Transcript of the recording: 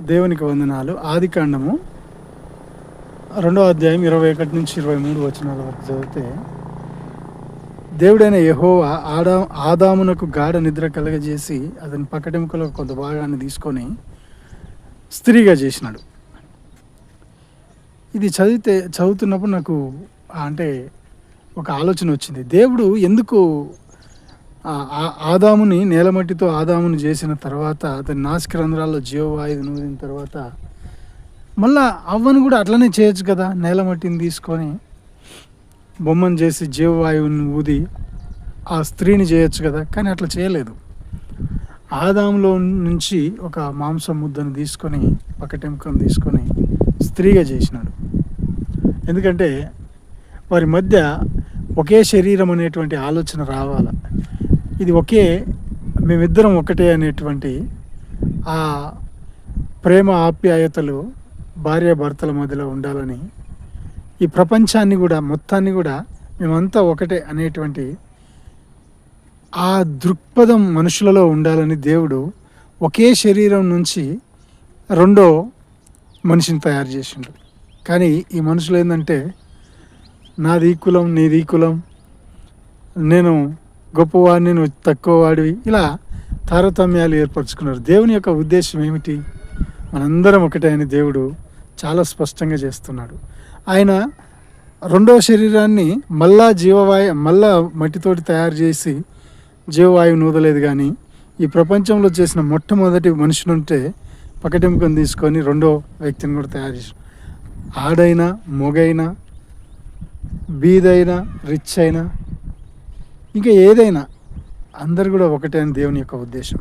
దేవునికి వందనాలు. ఆది కాండము రెండో అధ్యాయం ఇరవై ఒకటి నుంచి ఇరవై మూడు వచనాల వరకు చదివితే దేవుడైన యహోవా ఆదా ఆదామునకు గాఢ నిద్ర కలగజేసి అతని పక్కటెముకలో కొంత భాగాన్ని తీసుకొని స్త్రీగా చేసినాడు. ఇది చదివితే చదువుతున్నప్పుడు నాకు అంటే ఒక ఆలోచన వచ్చింది. దేవుడు ఎందుకు ఆదాముని నేలమట్టితో ఆదాముని చేసిన తర్వాత అతని నాసిక రంధ్రాల్లో జీవవాయువు నూదిన తర్వాత మళ్ళా అవ్వను కూడా అట్లనే చేయొచ్చు కదా నేలమట్టిని తీసుకొని బొమ్మను చేసి జీవవాయువుని ఊది ఆ స్త్రీని చేయొచ్చు కదా కానీ అట్లా చేయలేదు. ఆదాములో నుంచి ఒక మాంసం ముద్దను తీసుకొని పక్కటెంకను తీసుకొని స్త్రీగా చేసినాడు. ఎందుకంటే వారి మధ్య ఒకే శరీరం అనేటువంటి ఆలోచన రావాలి. ఇది ఒకే మేమిద్దరం ఒకటే అనేటువంటి ఆ ప్రేమ ఆప్యాయతలు భార్య భర్తల మధ్యలో ఉండాలని ఈ ప్రపంచాన్ని కూడా మొత్తాన్ని కూడా మేమంతా ఒకటే అనేటువంటి ఆ దృక్పథం మనుషులలో ఉండాలని దేవుడు ఒకే శరీరం నుంచి రెండో మనిషిని తయారు చేసిండు. కానీ ఈ మనుషులు ఏంటంటే నాది ఈ కులం నీది ఈ కులం నేను గొప్పవాడిని నువ్వు తక్కువవాడివి. ఇలా తారతమ్యాలు ఏర్పరచుకున్నారు. దేవుని యొక్క ఉద్దేశం ఏమిటి? మనందరం ఒకటే అని దేవుడు చాలా స్పష్టంగా చేస్తున్నాడు. ఆయన రెండవ శరీరాన్ని మళ్ళా జీవవాయు మళ్ళా మట్టితోటి తయారు చేసి జీవవాయువు నూదలేదు కానీ ఈ ప్రపంచంలో చేసిన మొట్టమొదటి మనుషులుంటే పకటింపుకొని తీసుకొని రెండో వ్యక్తిని కూడా తయారు చేసి ఆడైనా మొగైనా బీదైనా రిచ్ అయినా ఇంకా ఏదైనా అందరు కూడా ఒకటే అని దేవుని యొక్క ఉద్దేశం.